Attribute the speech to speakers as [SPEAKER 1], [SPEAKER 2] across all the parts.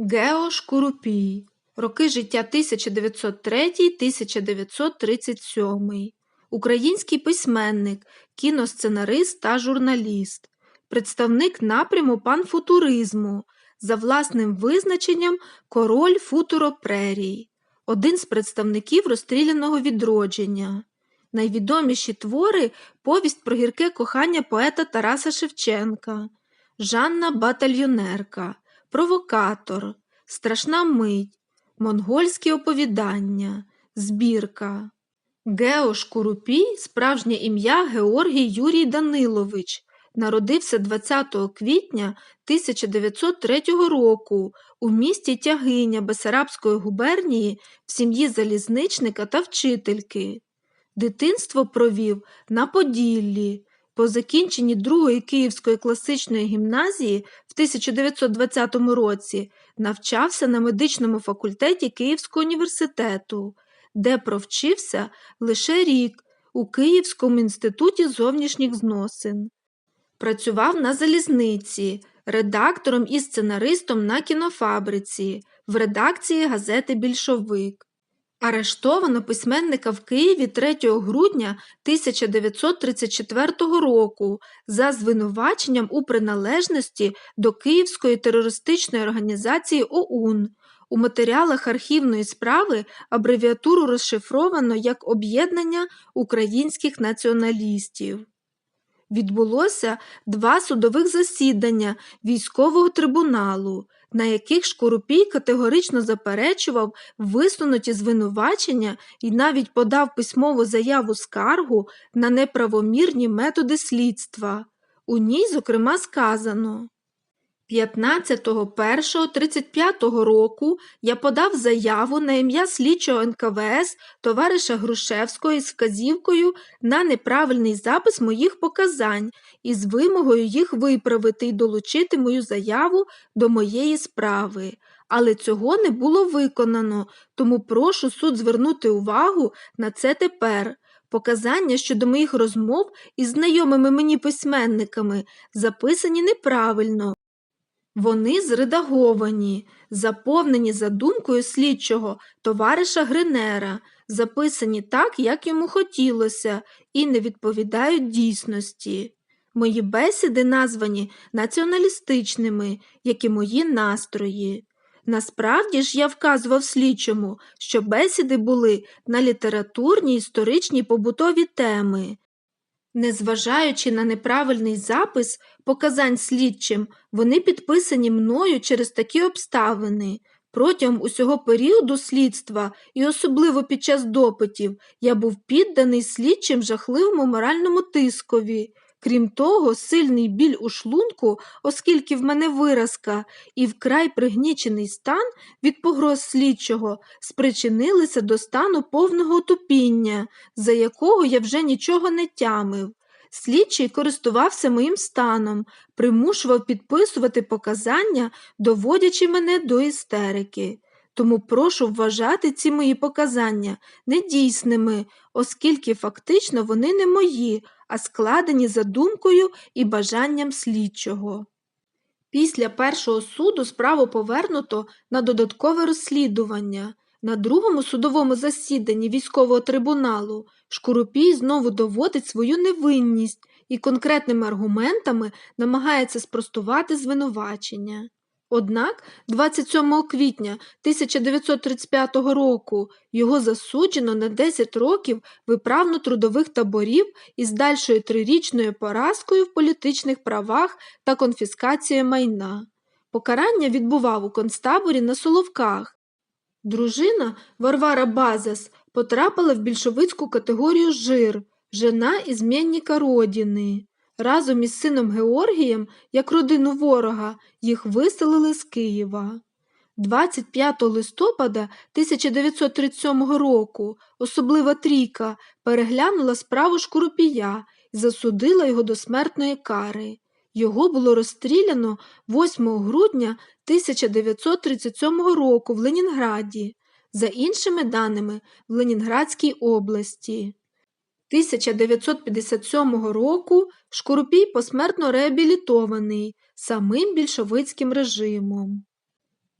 [SPEAKER 1] Гео Шкурупій. Роки життя 1903-1937. Український письменник, кіносценарист та журналіст. Представник напряму панфутуризму. За власним визначенням король футуропрерій. Один з представників розстріляного відродження. Найвідоміші твори повість про гірке кохання поета Тараса Шевченка, Жанна Батальйонерка, Провокатор, Страшна мить, Монгольські оповідання, Збірка. Гео Шкурупій – справжнє ім'я Георгій Юрій Данилович. Народився 20 квітня 1903 року у місті Тягиня Бесарабської губернії в сім'ї залізничника та вчительки. Дитинство провів на Поділлі. По закінченні Другої Київської класичної гімназії в 1920 році навчався на медичному факультеті Київського університету, де провчився лише рік у Київському інституті зовнішніх зносин. Працював на залізниці, редактором і сценаристом на кінофабриці, в редакції газети Більшовик. Арештовано письменника в Києві 3 грудня 1934 року за звинуваченням у приналежності до Київської терористичної організації ОУН. У матеріалах архівної справи абревіатуру розшифровано як Об'єднання українських націоналістів. Відбулося два судових засідання військового трибуналу, на яких Шкурупій категорично заперечував висунуті звинувачення і навіть подав письмову заяву скаргу на неправомірні методи слідства. У ній, зокрема, сказано 15.01.35 року я подав заяву на ім'я слідчого НКВС товариша Грушевського із вказівкою на неправильний запис моїх показань і з вимогою їх виправити і долучити мою заяву до моєї справи. Але цього не було виконано, тому прошу суд звернути увагу на це тепер. Показання щодо моїх розмов із знайомими мені письменниками записані неправильно. Вони зредаговані, заповнені за думкою слідчого товариша Гринера, записані так, як йому хотілося, і не відповідають дійсності. Мої бесіди названі націоналістичними, як і мої настрої. Насправді ж я вказував слідчому, що бесіди були на літературні, історичні побутові теми. Незважаючи на неправильний запис показань слідчим, вони підписані мною через такі обставини. Протягом усього періоду слідства і особливо під час допитів я був підданий слідчим жахливому моральному тискові. Крім того, сильний біль у шлунку, оскільки в мене виразка, і вкрай пригнічений стан від погроз слідчого спричинилися до стану повного отупіння, за якого я вже нічого не тямив. Слідчий користувався моїм станом, примушував підписувати показання, доводячи мене до істерики. Тому прошу вважати ці мої показання недійсними, оскільки фактично вони не мої, а складені за думкою і бажанням слідчого. Після першого суду справу повернуто на додаткове розслідування. На другому судовому засіданні військового трибуналу Шкурупій знову доводить свою невинність і конкретними аргументами намагається спростувати звинувачення. Однак 27 квітня 1935 року його засуджено на 10 років виправно-трудових таборів із дальшою трирічною поразкою в політичних правах та конфіскацією майна. Покарання відбував у концтаборі на Соловках. Дружина Варвара Базас потрапила в більшовицьку категорію жир, жена ізмінника родини. Разом із сином Георгієм, як родину ворога, їх виселили з Києва. 25 листопада 1937 року особлива трійка переглянула справу Шкурупія і засудила його до смертної кари. Його було розстріляно 8 грудня 1937 року в Ленінграді, за іншими даними в Ленінградській області. 1957 року Шкурупій посмертно реабілітований самим більшовицьким режимом.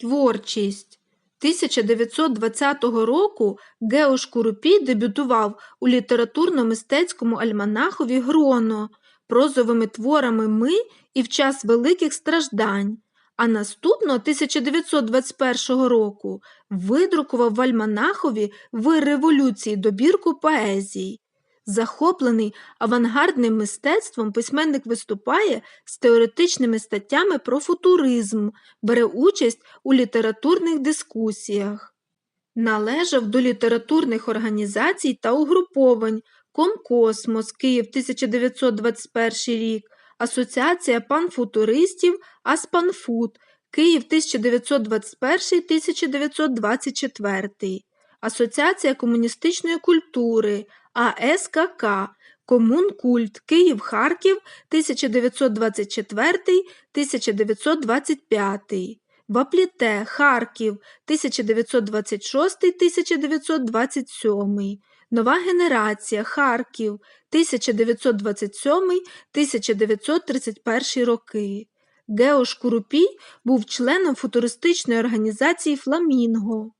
[SPEAKER 1] Творчість 1920 року Гео Шкурупій дебютував у літературно-мистецькому альманахові Гроно прозовими творами Ми і в час великих страждань, а наступного 1921 року видрукував в альманахові в революції добірку поезій. Захоплений авангардним мистецтвом, письменник виступає з теоретичними статтями про футуризм, бере участь у літературних дискусіях. Належав до літературних організацій та угруповань Комкосмос Київ 1921 рік, Асоціація панфутуристів Аспанфут Київ 1921-1924, Асоціація комуністичної культури АСКК Комункульт. Київ Харків 1924-1925, Вапліте. Харків 1926-1927, Нова генерація. Харків 1927-1931 роки. Гео Шкурупій був членом футуристичної організації Фламінго.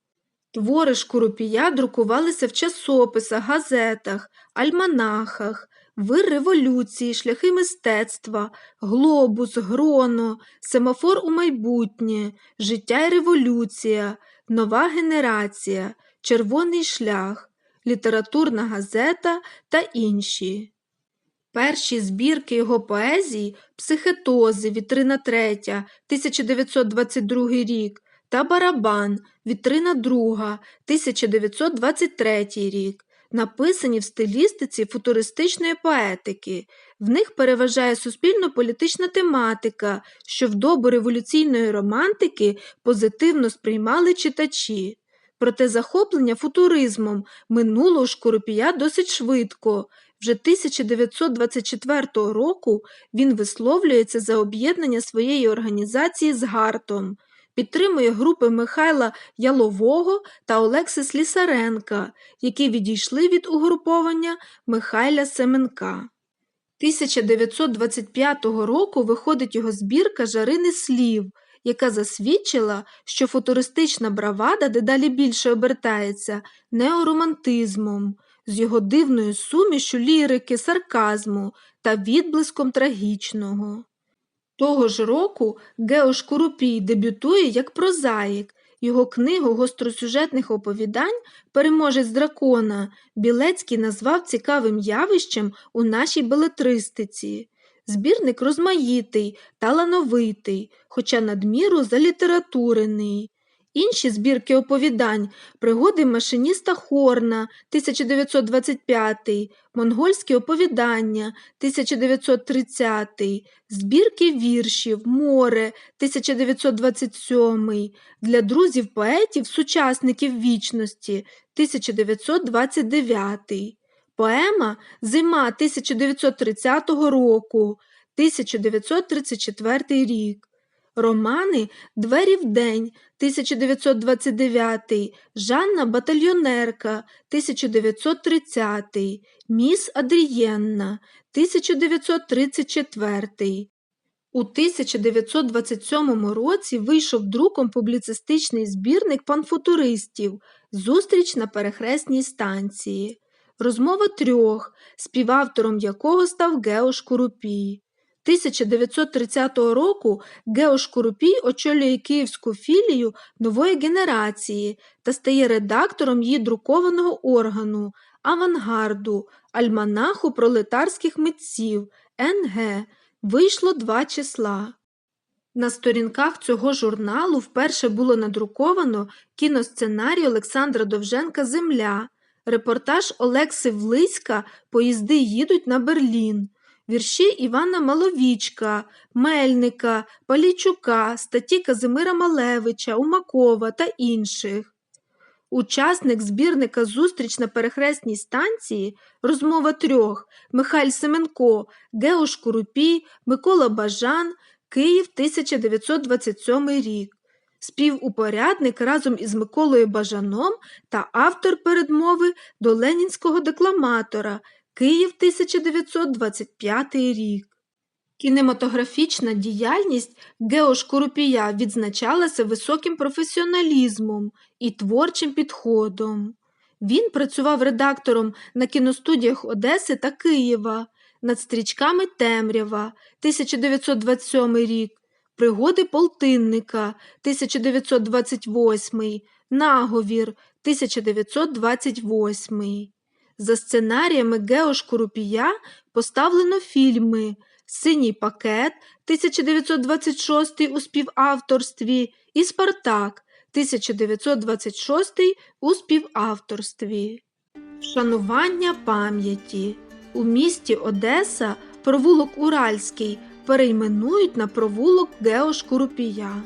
[SPEAKER 1] Твори Шкурупія друкувалися в часописах, газетах, альманахах, Вир революції, шляхи мистецтва, глобус, гроно, семафор у майбутнє, життя і революція, нова генерація, червоний шлях, літературна газета та інші. Перші збірки його поезії Психетози, вітрина третя, 1922 рік та Барабан, вітрина друга, 1923 рік, написані в стилістиці футуристичної поетики. В них переважає суспільно-політична тематика, що в добу революційної романтики позитивно сприймали читачі. Проте захоплення футуризмом минуло у Шкоропія досить швидко. Вже 1924 року він висловлюється за об'єднання своєї організації з Гартом, підтримує групи Михайла Ялового та Олекси Слісаренка, які відійшли від угруповання Михайля Семенка. 1925 року виходить його збірка Жарини слів, яка засвідчила, що футуристична бравада дедалі більше обертається неоромантизмом, з його дивною сумішю лірики, сарказму та відблиском трагічного. Того ж року Геош Курупій дебютує як прозаїк. Його книгу гостросюжетних оповідань Переможець дракона Білецький назвав цікавим явищем у нашій белетристиці. Збірник розмаїтий, талановитий, хоча надміру залітературений. Інші збірки оповідань. Пригоди машиніста Хорна 1925, Монгольські оповідання 1930, збірки віршів Море 1927, Для друзів поетів, сучасників вічності 1929, поема Зима 1930 року, 1934 рік. Романи Двері в день 1929, Жанна Батальйонерка 1930, Міс Адрієнна 1934. У 1927 році вийшов друком публіцистичний збірник панфутуристів Зустріч на перехресній станції. Розмова трьох, співавтором якого став Гео Шкурупій. 1930 року Гео Шкурупій очолює київську філію нової генерації та стає редактором її друкованого органу, авангарду, альманаху пролетарських митців НГ. Вийшло два числа. На сторінках цього журналу вперше було надруковано кіносценарій Олександра Довженка Земля, репортаж Олекси Влиська Поїзди їдуть на Берлін вірші Івана Маловічка, Мельника, Палійчука, статті Казимира Малевича, Умакова та інших. Учасник збірника Зустріч на перехресній станції Розмова трьох Михайль Семенко, Гео Шкурупій, Микола Бажан, Київ 1927 рік. Співупорядник разом із Миколою Бажаном та автор передмови до ленінського декламатора Київ 1925 рік. Кінематографічна діяльність Гео Шкурупія відзначалася високим професіоналізмом і творчим підходом. Він працював редактором на кіностудіях Одеси та Києва над стрічками Темрява 1927 рік, Пригоди полтинника 1928, Наговір 1928. За сценаріями Гео Шкурупія поставлено фільми Синій пакет 1926 у співавторстві і Спартак 1926 у співавторстві. Вшанування пам'яті. У місті Одеса провулок Уральський перейменують на провулок Гео Шкурупія.